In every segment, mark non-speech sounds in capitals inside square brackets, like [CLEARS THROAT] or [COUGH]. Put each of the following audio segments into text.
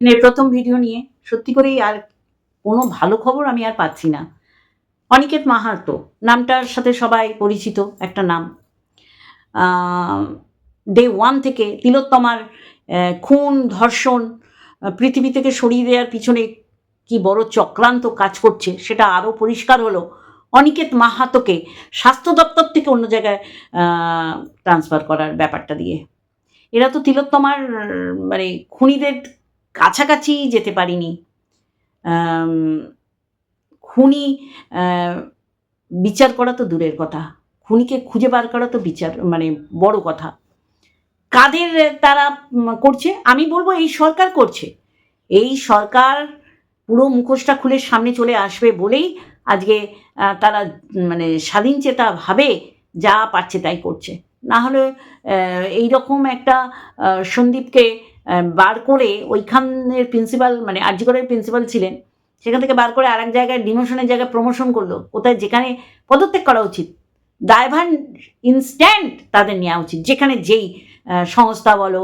দিনের প্রথম ভিডিও নিয়ে সত্যি করেই আর কোনো ভালো খবর আমি আর পাচ্ছি না। অনিকেত মাহাতো, নামটার সাথে সবাই পরিচিত একটা নাম। ডে ওয়ান থেকে তিলোত্তমার খুন, ধর্ষণ পৃথিবী থেকে সরিয়ে দেওয়ার পিছনে কি বড় চক্রান্ত কাজ করছে সেটা আরও পরিষ্কার হলো। অনিকেত মাহাতোকে স্বাস্থ্য দপ্তর থেকে অন্য জায়গায় ট্রান্সফার করার ব্যাপারটা দিয়ে। এরা তো তিলোত্তমার মানে খুনিদের কাছাকাছি যেতে পারিনি। খুনি বিচার করা তো দূরের কথা। খুনিকে খুঁজে বার করা তো বিচার মানে বড় কথা। কাদের তারা করছে? আমি বলব এই সরকার করছে। এই সরকার পুরো মুখোশটা খুলে সামনে চলে আসবে বলেই আজকে তারা মানে স্বাধীন চেতা ভাবে যা পারছে তাই করছে। না হলে এই রকম একটা সন্দীপকে বার করে ওইখানের প্রিন্সিপাল মানে আরজিকরের প্রিন্সিপাল ছিলেন, সেখান থেকে বার করে আরেক জায়গায় ডিমোশনের জায়গায় প্রমোশন করল। কোথায়? যেখানে পদত্যাগ করা উচিত। দায়ভার ইনস্ট্যান্ট তাদের নেওয়া উচিত। যেখানে যেই সংস্থা বলো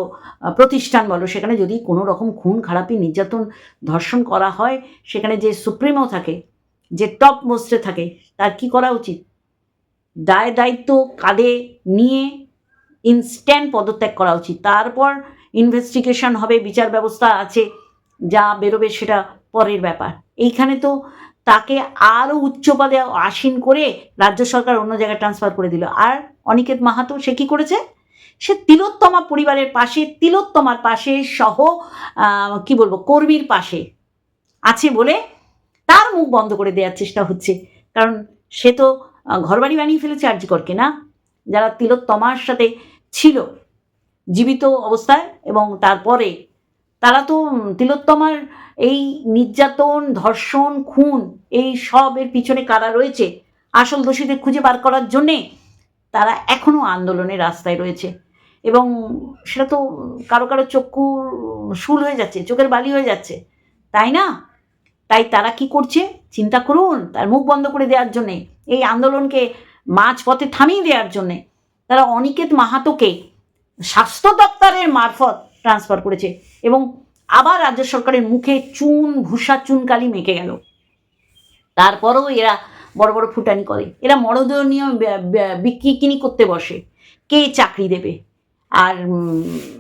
প্রতিষ্ঠান বলো, সেখানে যদি কোনো রকম খুন, খারাপি, নির্যাতন, ধর্ষণ করা হয়, সেখানে যে সুপ্রিমো থাকে, যে টপ মোস্টে থাকে, তার কি করা উচিত? দায় দায়িত্ব কাঁধে নিয়ে ইনস্ট্যান্ট পদত্যাগ করা উচিত। তারপর ইনভেস্টিগেশন হবে, বিচার ব্যবস্থা আছে, যা বেরোবে সেটা পরের ব্যাপার। এইখানে তো তাকে আরও উচ্চ পদে আসীন করে রাজ্য সরকার অন্য জায়গায় ট্রান্সফার করে দিল। আর অনিকেত মাহাতো, সে কী করেছে? সে তিলোত্তমা পরিবারের পাশে, তিলোত্তমার পাশে সহ কি বলব, কর্মীর পাশে আছে বলে তার মুখ বন্ধ করে দেওয়ার চেষ্টা হচ্ছে। কারণ সে তো ঘরবাড়ি বানিয়ে ফেলেছে আর্যিকরকে না যারা তিলোত্তমার সাথে ছিল জীবিত অবস্থায় এবং তারপরে তারা তো তিলোত্তমার এই নির্যাতন, ধর্ষণ, খুন এই সবের পিছনে কারা রয়েছে, আসল দোষীদের খুঁজে বার করার জন্যে তারা এখনও আন্দোলনের রাস্তায় রয়েছে। এবং সেটা তো কারও কারও চক্ষু শুল হয়ে যাচ্ছে, চোখের বালি হয়ে যাচ্ছে, তাই না? তাই তারা কি করছে? চিন্তা করুন, তার মুখ বন্ধ করে দেওয়ার জন্যে, এই আন্দোলনকে মাঝ পথে থামিয়ে দেওয়ার জন্যে, তারা অনিকেত মাহাতোকে স্বাস্থ্য দপ্তরের মারফত ট্রান্সফার করেছে এবং আবার রাজ্য সরকারের মুখে চুন ভূষা চুনকালি মেখে গেল। তারপরেও এরা বড় বড় ফুটানি করে। এরা মরদনীয় বিক্রি, কিনি করতে বসে। কে চাকরি দেবে? আর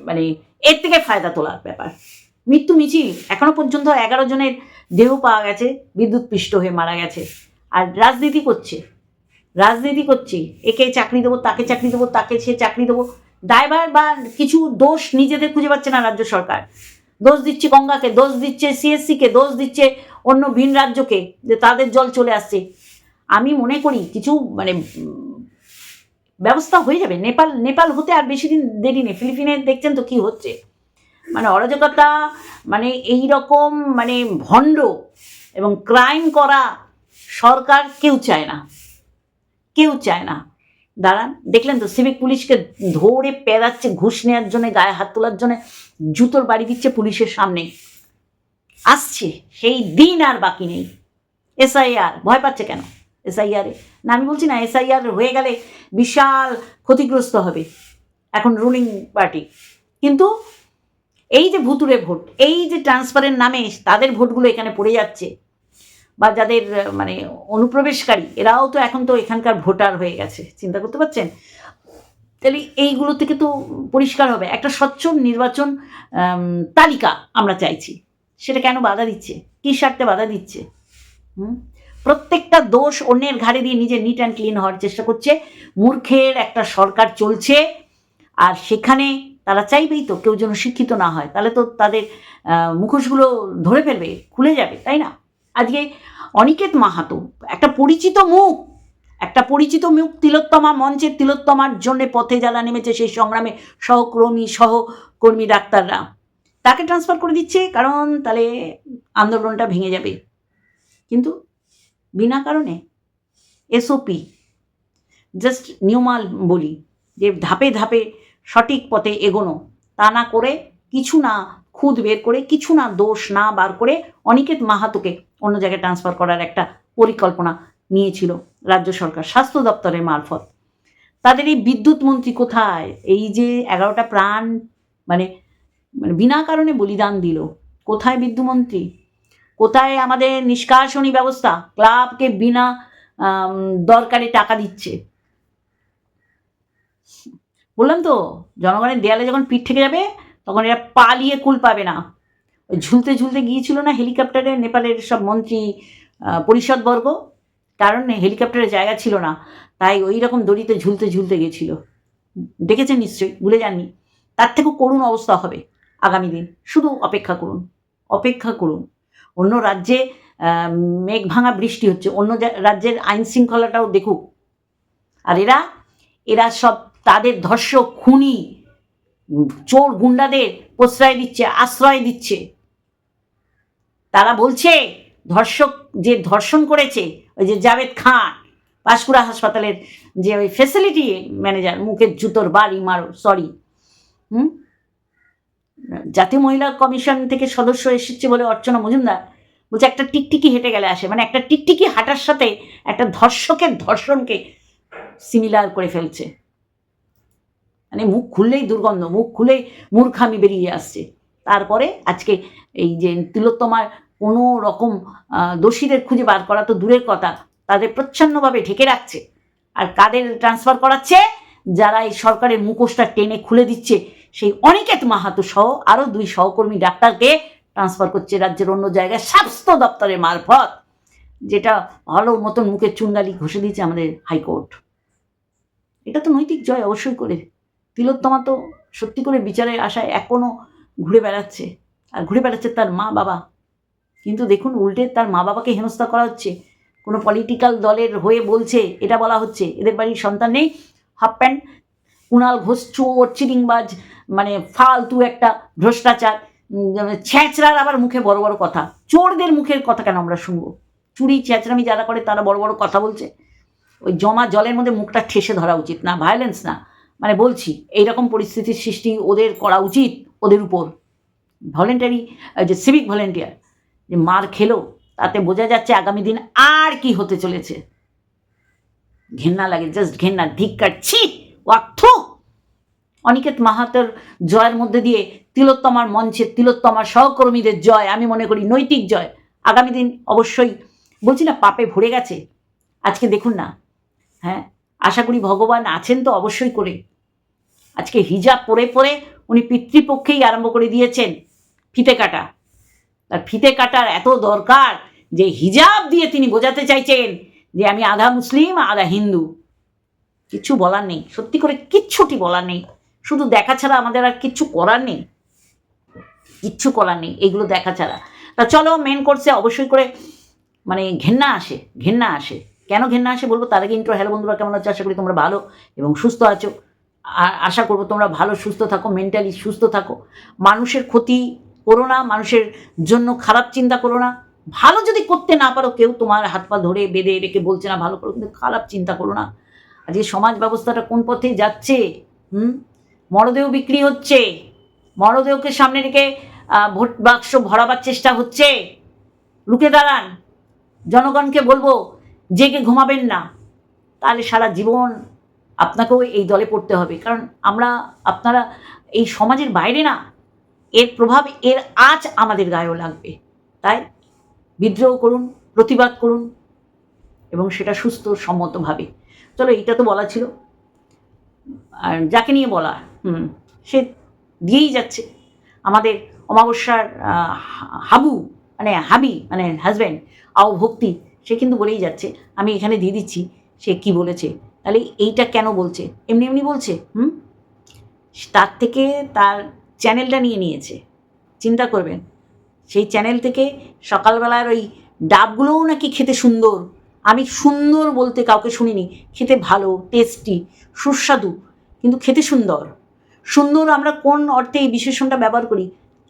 মানে এর থেকে ফায়দা তোলার ব্যাপার। মৃত্যু মিছিল, এখনও পর্যন্ত এগারো জনের দেহ পাওয়া গেছে, বিদ্যুৎ পৃষ্ঠ হয়ে মারা গেছে। আর রাজনীতি করছে। রাজনীতি করছি। একে চাকরি দেবো, তাকে চাকরি দেবো, তাকে সে চাকরি দেবো। দায়ভার বা কিছু দোষ নিজেদের খুঁজে পাচ্ছে না রাজ্য সরকার। দোষ দিচ্ছে গঙ্গাকে, দোষ দিচ্ছে সিএসসিকে দোষ দিচ্ছে অন্য ভিন রাজ্যকে, যে তাদের জল চলে আসছে। আমি মনে করি কিছু মানে ব্যবস্থা হয়ে যাবে। নেপাল নেপাল হতে আর বেশি দিন দেরি নেই। ফিলিপিনে দেখছেন তো কি হচ্ছে? মানে অরাজকতা মানে এই রকম মানে ভণ্ড এবং ক্রাইম করা সরকার কেউ চায় না। কেউ চায় না। দাঁড়ান, দেখলেন তো সিভিক পুলিশকে ধরে পেরাচ্ছে ঘুষ নেওয়ার জন্য, গায়ে হাত তোলার জন্য, জুতোর বাড়ি দিচ্ছে পুলিশের সামনে। আসছে, সেই দিন আর বাকি নেই। এসআইআর ভয় পাচ্ছে কেন? এসআইআরে না, আমি বলছি না এসআইআর হয়ে গেলে বিশাল ক্ষতিগ্রস্ত হবে। এখন রুলিং পার্টি কিন্তু এই যে ভুতুরে ভোট, এই যে ট্রান্সফারের নামে তাদের ভোটগুলো এখানে পড়ে যাচ্ছে বা যাদের মানে অনুপ্রবেশকারী, এরাও তো এখন তো এখানকার ভোটার হয়ে গেছে, চিন্তা করতে পারছেন? তাহলে এইগুলো থেকে তো পরিষ্কার হবে। একটা স্বচ্ছ নির্বাচন তালিকা আমরা চাইছি। সেটা কেন বাধা দিচ্ছে? কী স্বার্থে বাধা দিচ্ছে? হুম? প্রত্যেকটা দোষ অন্যের ঘাড়ে দিয়ে নিজে নিট অ্যান্ড ক্লিন হওয়ার চেষ্টা করছে। মূর্খের একটা সরকার চলছে, আর সেখানে তারা চাইবেই তো কেউ যেন শিক্ষিত না হয়। তাহলে তো তাদের মুখোশগুলো ধরে ফেলবে, খুলে যাবে, তাই না? আজকে অনিকেত মাহাতো, একটা পরিচিত মুখ, একটা পরিচিত মুখ তিলোত্তমা মঞ্চের তিলোত্তমার জন্য পথে জ্বালা নেমেছে সেই সংগ্রামে সহকর্মী সহকর্মী ডাক্তাররা। তাকে ট্রান্সফার করে দিচ্ছে, কারণ তাহলে আন্দোলনটা ভেঙে যাবে। কিন্তু বিনা কারণে এসওপি জাস্ট নিউমাল বলি, যে ধাপে ধাপে সঠিক পথে এগোনো, তা না করে কিছু না খুদ বের করে কিছু না, দোষ না বার করে অনিকেত মাহাতোকে অন্য জায়গায় ট্রান্সফার করার একটা পরিকল্পনা নিয়েছিল রাজ্য সরকার, স্বাস্থ্য দপ্তরের মারফত। তাদের এই বিদ্যুৎ মন্ত্রী কোথায়? এই যে এগারোটা প্রাণ মানে মানে বিনা কারণে বলিদান দিল। কোথায় বিদ্যুমন্ত্রী কোথায় আমাদের নিষ্কাশনী ব্যবস্থা? ক্লাবকে বিনা দরকারে টাকা দিচ্ছে। বললাম তো, জনগণের দেয়ালে যখন পিঠ থেকে যাবে তখন এরা পালিয়ে কুল পাবে না। ওই ঝুলতে ঝুলতে গিয়েছিল না হেলিকপ্টারে, নেপালের সব মন্ত্রী পরিষদবর্গ? কারণ হেলিকপ্টারের জায়গা ছিল না। তাই ওই রকম দড়িতে ঝুলতে ঝুলতে গেছিল দেখেছেন নিশ্চয়ই, ভুলে যাননি। তার থেকেও করুণ অবস্থা হবে আগামী দিন। শুধু অপেক্ষা করুন অপেক্ষা করুন। অন্য রাজ্যে মেঘ ভাঙা বৃষ্টি হচ্ছে, অন্য রাজ্যের আইন শৃঙ্খলাটাও দেখুক। আর এরা এরা সব তাদের ধর্ষক খুনি চোর গুন্ডাদের প্রশ্রয় দিচ্ছে, আশ্রয় দিচ্ছে। তারা বলছে, ধর্ষক যে ধর্ষণ করেছে, ওই যে জাভেদ খান, পাঁশকুড়া হাসপাতালের যে ওই ফেসিলিটি ম্যানেজার মুখের জুতোর বাড়ি, মারো সরি হুম? জাতীয় মহিলা কমিশন থেকে সদস্য এসেছে বলে অর্চনা মজুমদার বলছে, একটা টিকটিকি হেঁটে গেলে আসে। মানে একটা টিকটিকি হাঁটার সাথে একটা ধর্ষকের ধর্ষণকে সিমিলার করে ফেলছে। মানে মুখ খুললেই দুর্গন্ধ, মুখ খুলেই মূর্খামি বেরিয়ে আসছে। তারপরে আজকে এই যে তিলোত্তমার কোনো রকম দোষীদের খুঁজে বার করা তো দূরের কথা, তাদের প্রচ্ছন্নভাবে ঢেকে রাখছে। আর কাদের ট্রান্সফার করাচ্ছে? যারা এই সরকারের মুখোশটা টেনে খুলে দিচ্ছে, সেই অনিকেত মাহাতো সহ আরও দুই সহকর্মী ডাক্তারকে ট্রান্সফার করছে রাজ্যের অন্য জায়গায় স্বাস্থ্য দপ্তরের মারফত, যেটা ভালো মতন মুখের চুনগালি ঘষে দিয়েছে আমাদের হাইকোর্ট। এটা তো নৈতিক জয় অবশ্যই করে তিলোত্তমা তো সত্যি করে বিচারের আশায় এখনও ঘুরে বেড়াচ্ছে। আর ঘুরে বেড়াচ্ছে তার মা বাবা। কিন্তু দেখুন, উল্টে তার মা বাবাকে হেনস্থা করা হচ্ছে। কোনো পলিটিক্যাল দলের হয়ে বলছে, এটা বলা হচ্ছে। এদের বাড়ির সন্তান নেই। হাফ প্যান্ট কুণাল ঘোষ, চোর চিরিংবাজ মানে ফালতু একটা ভ্রষ্টাচার ছ্যাঁচড়ার আবার মুখে বড় বড় কথা। চোরদের মুখের কথা কেন আমরা শুনব? চুরি ছ্যাঁচড়ামি যারা করে তারা বড় বড় কথা বলছে। ওই জমা জলের মধ্যে মুখটা ঠেসে ধরা উচিত না ভায়োলেন্স না। মানে বলছি, এইরকম পরিস্থিতির সৃষ্টি ওদের করা উচিত ওদের উপর। ভলেন্টারি যে সিভিক ভলেন্টিয়ার যে মার খেলো, তাতে বোঝা যাচ্ছে আগামী দিন আর কি হতে চলেছে। ঘেন্না লাগে জাস্ট ঘেন্না, ধিক্কার, ছি ওয়াক্থ অনিকেত মাহাতের জয়ের মধ্যে দিয়ে তিলোত্তমার মঞ্চে তিলোত্তমার সহকর্মীদের জয়, আমি মনে করি নৈতিক জয়। আগামী দিন অবশ্যই, বলছি না পাপে ভরে গেছে, আজকে দেখুন না হ্যাঁ করি ভগবান আছেন তো অবশ্যই করে। আজকে হিজাব পরে পরে উনি পিতৃপক্ষেই আরম্ভ করে দিয়েছেন ফিতে কাটা। তার ফিতে কাটার এত দরকার যে হিজাব দিয়ে তিনি বোঝাতে চাইছেন যে আমি আধা মুসলিম, আধা হিন্দু। কিচ্ছু বলার নেই, সত্যি করে কিচ্ছুটি বলার নেই। শুধু দেখা ছাড়া আমাদের আর কিচ্ছু করার নেই। কিচ্ছু করার নেই, এগুলো দেখা ছাড়া। তা চলো মেন কোর্সে অবশ্যই করে মানে ঘেন্না আসে ঘেন্না আসে। কেন ঘেন্না আসে বলব? তার আগে ইন্ট্রো হ্যালো বন্ধুরা, কেমন আছো? আশা করি তোমরা ভালো এবং সুস্থ আছো। আশা করব তোমরা ভালো, সুস্থ থাকো মেন্টালি সুস্থ থাকো। মানুষের ক্ষতি করো না, মানুষের জন্য খারাপ চিন্তা করো না। ভালো যদি করতে না পারো, কেউ তোমার হাত পা ধরে বেঁধে রেখে বলছে না ভালো করো, কিন্তু খারাপ চিন্তা করো না। আজকে সমাজ ব্যবস্থাটা কোন পথে যাচ্ছে, হুম? মরদেহ বিক্রি হচ্ছে, মরদেহকে সামনে রেখে ভোট বাক্স ভরাবার চেষ্টা হচ্ছে। রুখে দাঁড়ান। জনগণকে বলব জেগে ঘুমাবেন না, তাহলে সারা জীবন আপনাকেও এই দলে পড়তে হবে। কারণ আমরা, আপনারা এই সমাজের বাইরে না, এর প্রভাব, এর আজ আমাদের গায়েও লাগবে। তাই বিদ্রোহ করুন, প্রতিবাদ করুন, এবং সেটা সুস্থ, সম্মতভাবে। চলো, এইটা তো বলা ছিল। আর যাকে নিয়ে বলা, হুম, সে দিয়েই যাচ্ছে। আমাদের অমাবস্যার হাবু মানে হাবি মানে হাজব্যান্ড আও ভক্তি সে কিন্তু বলেই যাচ্ছে, আমি এখানে দিয়ে দিচ্ছি, সে কি বলেছে? তাহলে এইটা কেন বলছে? এমনি এমনি বলছে, হুম? তার থেকে তার চ্যানেলটা নিয়ে নিয়েছে, চিন্তা করবেন। সেই চ্যানেল থেকে সকালবেলার ওই ডাবগুলোও নাকি খেতে সুন্দর। আমি সুন্দর বলতে কাউকে শুনিনি, খেতে ভালো টেস্টি সুস্বাদু, কিন্তু খেতে সুন্দর। সুন্দর আমরা কোন অর্থে এই বিশেষণটা ব্যবহার করি?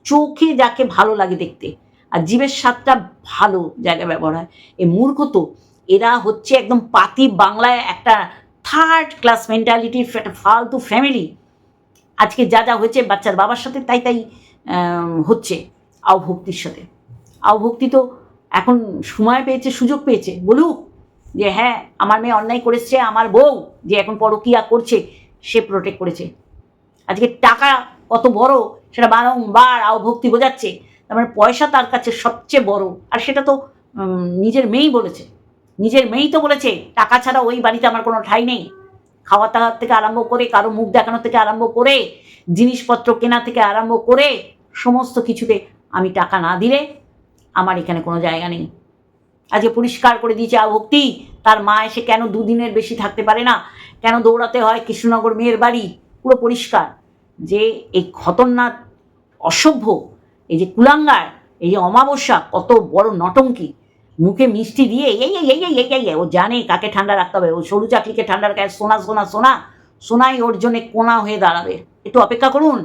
চোখে যাকে ভালো লাগে দেখতে। আর জীবের স্বাদটা ভালো জায়গায় ব্যবহার হয়। এই মূর্খ তো, এরা হচ্ছে একদম পাতি বাংলায় একটা থার্ড ক্লাস মেন্টালিটির একটা ফালতু ফ্যামিলি আজকে যা যা হয়েছে বাচ্চার বাবার সাথে তাই তাই হচ্ছে আওভক্তির সাথে। আওভক্তি তো এখন সময় পেয়েছে, সুযোগ পেয়েছে। বলুক যে হ্যাঁ আমার মেয়ে অন্যায় করেছে, আমার বউ যে এখন পরকিয়া করছে, সে প্রোটেক্ট করেছে। আজকে টাকা কত বড়, সেটা বারংবার আওভক্তি বোঝাচ্ছে। তার মানে পয়সা তার কাছে সবচেয়ে বড়। আর সেটা তো নিজের মেয়েই বলেছে। নিজের মেয়েই তো বলেছে, টাকা ছাড়া ওই বাড়িতে আমার কোনো ঠাই নেই। খাওয়া দাওয়ার থেকে আরম্ভ করে, কারও মুখ দেখানো থেকে আরম্ভ করে, জিনিসপত্র কেনা থেকে আরম্ভ করে, সমস্ত কিছুতে আমি টাকা না দিলে আমার এখানে কোনো জায়গা নেই। আজকে পরিষ্কার করে দিয়েছে ভক্তি, তার মা এসে কেন দুদিনের বেশি থাকতে পারে না? কেন দৌড়াতে হয় কৃষ্ণনগর মেয়ের বাড়ি? পুরো পরিষ্কার। যে এই খতরনাক অসভ্য এই যে কুলাঙ্গার, এই যে অমাবস্যা, কত বড় নটঙ্কি। মুখে মিষ্টি দিয়ে এই এই এই এই এই এই ও জানে কাকে ঠান্ডা রাখতে হবে। ও সরু চাকরিকে ঠান্ডা রাখে, সোনা সোনা সোনা, সোনাই ওর জন্য কোনা হয়ে দাঁড়াবে। একটু অপেক্ষা করুন,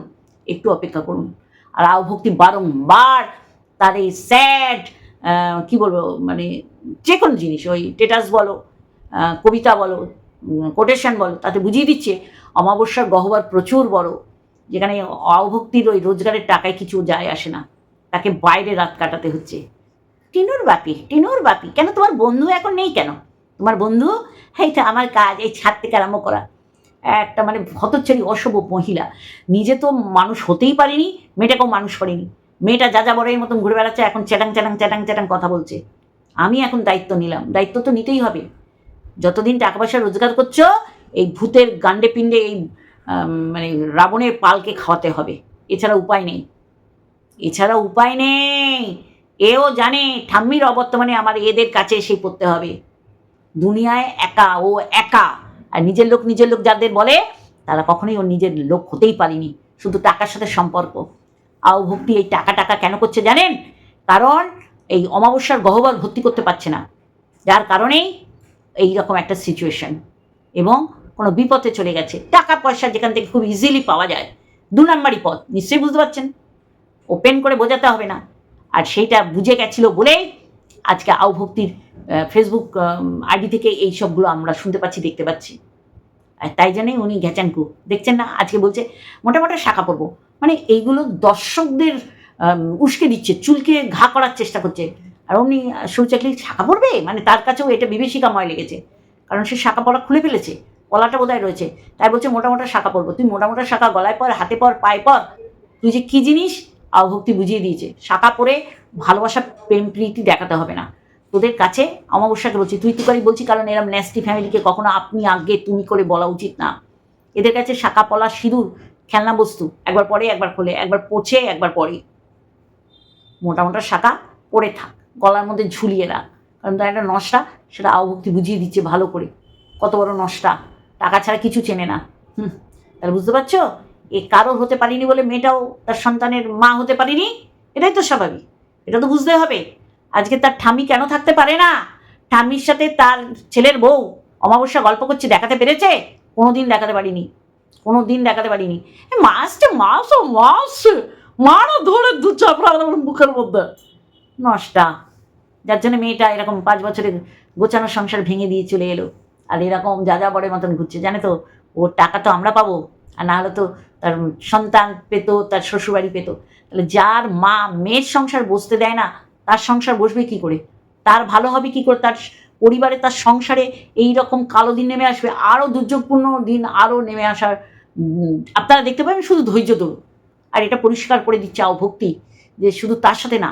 একটু অপেক্ষা করুন। আর আবভক্তি বারংবার তার এই স্যাড কি বলব মানে যে কোনো জিনিস, ওই টেটাস বলো কবিতা বলো কোটেশন বলো, তাতে বুঝিয়ে দিচ্ছে, অমাবস্যার গহ্বর প্রচুর বড়। যেখানে অভক্তির ওই রোজগারের টাকায় কিছু যায় আসে না। তাকে বাইরে রাত কাটাতে হচ্ছে। টিনুর বাপি টিনুর বাপি, কেন তোমার বন্ধু এখন নেই কেন? তোমার বন্ধু? এইটা আমার কাজ, এই ছাদ থেকে আরম্ভ করা। একটা মানে হতচ্ছারি অশুভ মহিলা। নিজে তো মানুষ হতেই পারেনি, মেয়েটাকেও মানুষ করেনি। মেয়েটা যা যা বড়ের মতন ঘুরে বেড়াচ্ছে, এখন চ্যাটাং চ্যাটাং চ্যাটাং চ্যাটাং কথা বলছে। আমি এখন দায়িত্ব নিলাম, দায়িত্ব তো নিতেই হবে। যতদিন টাকা পয়সা রোজগার করছ, এই ভূতের গান্ডে পিণ্ডে এই মানে রাবণের পালকে খাওয়াতে হবে। এছাড়া উপায় নেই। এছাড়া উপায় নেই। এও জানে ঠাম্মির অবর্তমানে আমার এদের কাছে এসে পড়তে হবে। দুনিয়ায় একা, ও একা। আর নিজের লোক নিজের লোক যাদের বলে, তারা কখনোই ওর নিজের লোক হতেই পারেনি। শুধু টাকার সাথে সম্পর্ক। আও ভক্তি এই টাকা টাকা কেন করছে জানেন? কারণ এই অমাবস্যার গহবর ভর্তি করতে পারছে না। যার কারণেই এই রকম একটা সিচুয়েশন এবং কোনো বিপথে চলে গেছে। টাকা পয়সা যেখান থেকে খুব ইজিলি পাওয়া যায়, দু নম্বরই পথ, নিশ্চয়ই বুঝতে পারছেন? ওপেন করে বোঝাতে হবে না। আর সেইটা বুঝে গেছিল বলেই আজকে আও ভক্তির ফেসবুক আইডি থেকে এই সবগুলো আমরা শুনতে পাচ্ছি, দেখতে পাচ্ছি। আর তাই জন্যই উনি ঘেচানকু দেখছেন না? আজকে বলছে মোটা মোটা শাখা পরবো মানে এইগুলো দর্শকদের উস্কে দিচ্ছে, চুলকে ঘা করার চেষ্টা করছে। আর অমনি সৌচাকলি শাখা পড়বে? মানে তার কাছেও এটা বিভীষিকাময় লেগেছে। কারণ সে শাখা পড়া খুলে ফেলেছে। গলাটা বোধহয় রয়েছে। তাই বলছে, মোটা মোটা শাখা পরবো। তুই মোটা মোটা শাখা গলায় পর, হাতে পর, পায়ে পর, তুই যে কী জিনিস আবভক্তি বুঝিয়ে দিয়েছে। শাখা পরে ভালোবাসা, প্রেম, প্রীতি দেখাতে হবে না। তোদের কাছে অমাবস্যাকে বলছি, তুই তুকারি বলছি কারণ এরম ন্যাস্টি ফ্যামিলিকে কখনো আপনি আগে তুমি করে বলা উচিত না। এদের কাছে শাখা পলা সিঁদুর, খেলনা বস্তু, একবার পরে, একবার খোলে, একবার পোছে একবার পরে। মোটা মোটা শাখা পরে থাক, গলার মধ্যে ঝুলিয়ে রাখ। কারণ তার একটা নষ্টা, সেটা আবভক্তি বুঝিয়ে দিচ্ছে ভালো করে। কত বড় নষ্টা। টাকা ছাড়া কিছু চেনে না। হুম, তাহলে বুঝতে পারছ? এ কারও হতে পারিনি বলে মেয়েটাও তার সন্তানের মা হতে পারিনি? এটাই তো স্বাভাবিক। এটা তো বুঝতে হবে। আজকে তার ঠাম্মি কেন থাকতে পারে না? ঠাম্মির সাথে তার ছেলের বউ অমাবস্যা গল্প করছে, দেখাতে পেরেছে? কোনো দিন দেখাতে পারিনি। কোনো দিন দেখাতে পারিনি। মাসছে মাস ও মাস মারা ধরে দু চাপড়া মুখের মধ্যে। নষ্টা। যার জন্য মেয়েটা এরকম পাঁচ বছরের গোছানো সংসার ভেঙে দিয়ে চলে এলো। আর এরকম যা যা বড়ের মতন ঘুরছে, জানে তো? ওর টাকা তো আমরা পাবো। আর না হলে তো তার সন্তান পেতো, তার শ্বশুরবাড়ি পেতো। তাহলে যার মা মেয়ের সংসার বসতে দেয় না, তার সংসার বসবে কি করে? তার ভালো হবে কি করে? তার পরিবারে, তার সংসারে এই রকম কালো দিন নেমে আসবে আরও দুর্যোগপূর্ণ দিন আরও নেমে আসার। আপনারা দেখতে পাবেন, শুধু ধৈর্য ধরুন। আর এটা পরিষ্কার করে দিচ্ছে আও ভক্তি, যে শুধু তার সাথে না,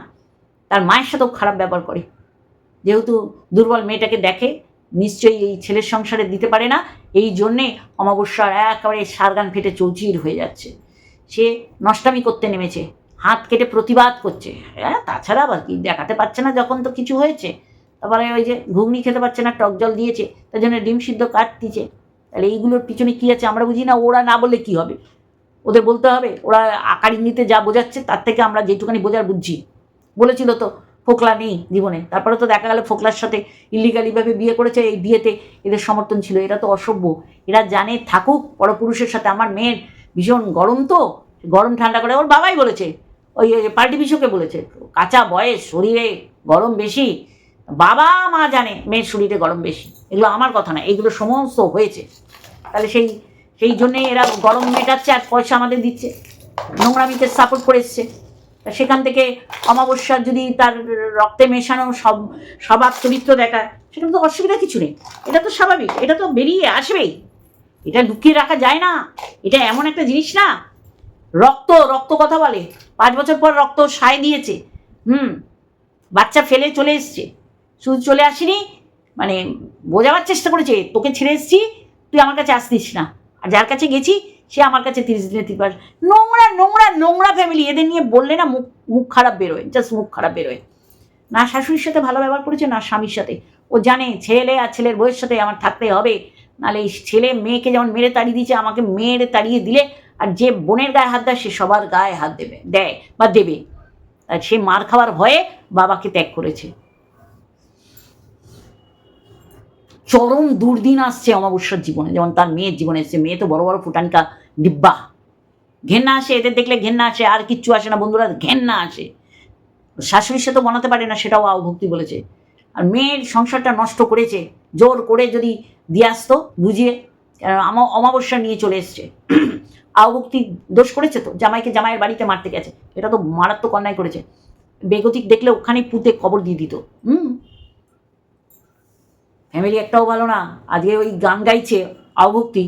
তার মায়ের সাথেও খারাপ ব্যবহার করে। যেহেতু দুর্বল মেয়েটাকে দেখে নিশ্চয়ই এই ছেলের সংসারে দিতে পারে না। এই জন্যে অমাবস্যার একেবারে সারগান ফেটে চৌচির হয়ে যাচ্ছে। সে নষ্টামি করতে নেমেছে, হাত কেটে প্রতিবাদ করছে। হ্যাঁ তাছাড়া আবার কি দেখাতে পারছে না যখন তো কিছু হয়েছে। তারপরে ওই যে ঘুগনি খেতে পারছে না, টক জল দিয়েছে, তার জন্য ডিম সিদ্ধ কাটতিছে। তাহলে এইগুলোর পিছনে কী আছে আমরা বুঝি না, ওরা না বললে কি হবে? ওদের বলতে হবে, ওরা আকার ইঙ্গিতে যা বোঝাচ্ছে তার থেকে আমরা যেটুখানি বোঝার বুঝছি। বলেছিল তো ফোকলা নেই জীবনে। তারপরে তো দেখা গেল ফোকলার সাথে ইলিগালিভাবে বিয়ে করেছে, এই বিয়েতে এদের সমর্থন ছিল। এরা তো অসভ্য। এরা জানে, থাকুক, পরপুরুষের সাথে। আমার মেয়ের ভীষণ গরম তো। গরম ঠান্ডা করে। ওর বাবাই বলেছে, ওই পার্টি বিশ্বকে বলেছে, কাঁচা বয়স, শরীরে গরম বেশি। বাবা মা জানে, মেয়ের শরীরে গরম বেশি। এগুলো আমার কথা না, এগুলো সমস্ত হয়েছে। তাহলে সেই সেই জন্যে এরা গরম মেটাচ্ছে আর পয়সা আমাদের দিচ্ছে। নোংরামিতে সাপোর্ট করে এসছে। সেখান থেকে অমাবস্যার যদি তার রক্তে মেশানো সব স্বভাব চরিত্র দেখায়, সেটা তো অসুবিধা কিছু নেই। এটা তো স্বাভাবিক, এটা তো বেরিয়ে আসবেই। এটা লুকিয়ে রাখা যায় না। এটা এমন একটা জিনিস না। রক্ত রক্ত কথা বলে। পাঁচ বছর পর রক্ত সায় দিয়েছে। হুম, বাচ্চা ফেলে চলে এসছে। শুধু চলে আসিনি মানে বোঝাবার চেষ্টা করেছে, তোকে ছেড়ে এসছি, তুই আমার কাছে আসতিস না। আর যার কাছে গেছি সে আমার কাছে তিরিশ দিনে তিরপাস নোংরা নোংরা নোংরা ফ্যামিলি এদের নিয়ে বললে না মুখ মুখ খারাপ বেরোয় জাস্ট মুখ খারাপ বেরোয়। না শাশুড়ির সাথে ভালো ব্যবহার করেছে, না স্বামীর সাথে। ও জানে ছেলে আর ছেলের বউয়ের সাথে আমার থাকতে হবে। এই ছেলে মেয়েকে যেমন মেরে তাড়িয়ে দিয়েছে, আমাকে মেয়ের তাড়িয়ে দিলে, আর যে বোনের গায়ে হাত দেয়, সে সবার গায়ে হাত দেবে, দেয় বা দেবে। আর সে মার খাওয়ার ভয়ে বাবাকে ত্যাগ করেছে। চরম দুর্দিন আসছে অমাবস্যার জীবনে। যেমন তার মেয়ের জীবনে এসছে। মেয়ে তো বড় বড় ফুটানিকা ডিব্বা। ঘেন্না আসে, এদের দেখলে ঘেন্না আসে, আর কিচ্ছু আসে না বন্ধুরা, ঘেন্না আসে। শাশুড়ির সাথে বানাতে পারে না, সেটাও আভক্তি বলেছে। আর মেয়ের সংসারটা নষ্ট করেছে, জোর করে যদি দিয়ে আসতো, বুঝিয়ে কারণ আমা, অমাবস্যা নিয়ে চলে এসছে। [CLEARS THROAT] আভক্তি দোষ করেছে তো? জামাইকে জামাইয়ের বাড়িতে মারতে গেছে। এটা তো মারাত্মক অন্যায় করেছে। বেগতিক দেখলে ওখানে পুঁতে কবর দিয়ে দিত। হুম? ফ্যামিলি একটাও ভালো না, আজকে ওই গান গাইছে আভক্তি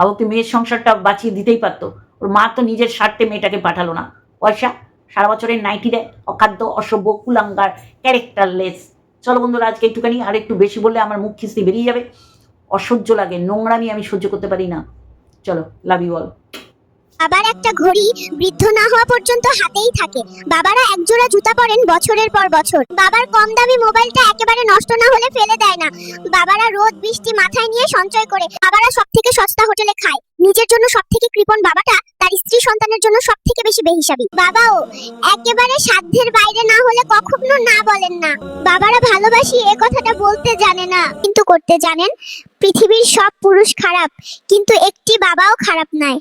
আভক্তি মেয়ের সংসারটা বাঁচিয়ে দিতেই পারতো। ওর মা তো নিজের স্বার্থে মেয়েটাকে পাঠালো না। পয়সা সারা বছরের নাইটি দেয়, অখাদ্য, অসভ্য, কুলাঙ্গার, ক্যারেক্টারলেস। চলো বন্ধুরা, আজকে একটুখানি আর একটু বেশি বললে আমার মুখ খিস্তি বেরিয়ে যাবে। অসহ্য লাগে, নোংরামি আমি সহ্য করতে পারি না। চলো লাভ ইউ অল বাবার একটা ঘড়ি বৃদ্ধ না হওয়া পর্যন্ত হাতেই থাকে। বাবারা একজোড়া জুতা পরেন বছরের পর বছর। বাবার কম দামি মোবাইলটা একেবারে নষ্ট না হলে ফেলে দেয় না। বাবারা রোদ, বৃষ্টি মাথায় নিয়ে সঞ্চয় করে বাবারা সব থেকে সস্তা হোটেলে খায়। নিজের জন্য সব থেকে কৃপণ বাবাটা তার স্ত্রী সন্তানের জন্য সব থেকে বেশি বেহিসাবি। বাবাও একেবারে সাধ্যের বাইরে না হলে কখনো না বলেন না। বাবারা ভালোবাসি এ কথাটা বলতে জানে না। কিন্তু করতে জানেন, পৃথিবীর সব পুরুষ খারাপ, কিন্তু একটি বাবাও খারাপ নয়